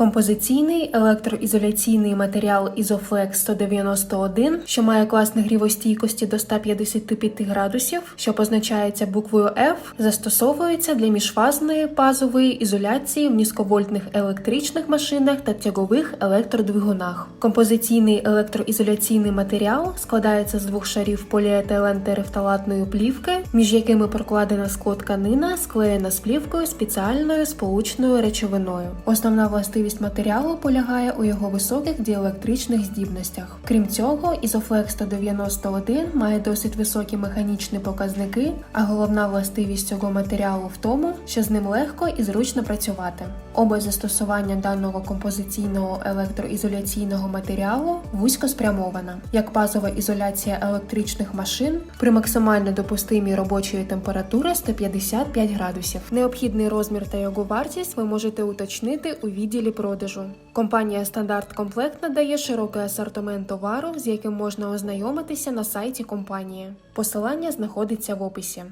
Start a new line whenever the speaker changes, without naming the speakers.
Композиційний електроізоляційний матеріал Isoflex 191, що має клас нагрівостійкості до 155 градусів, що позначається буквою F, застосовується для міжфазної базової ізоляції в низьковольтних електричних машинах та тягових електродвигунах. Композиційний електроізоляційний матеріал складається з двох шарів поліетилен терефталатної плівки, між якими прокладена склотканина, склеєна з плівкою спеціальною сполучною речовиною. Основна властивість матеріалу полягає у його високих діелектричних здібностях. Крім цього, Isoflex 191 має досить високі механічні показники, а головна властивість цього матеріалу в тому, що з ним легко і зручно працювати. Область застосування даного композиційного електроізоляційного матеріалу вузько спрямована, як базова ізоляція електричних машин при максимально допустимій робочої температури 155 градусів. Необхідний розмір та його вартість ви можете уточнити у відділі продажу. Компанія Стандарт Комплект надає широкий асортимент товару, з яким можна ознайомитися на сайті компанії. Посилання знаходиться в описі.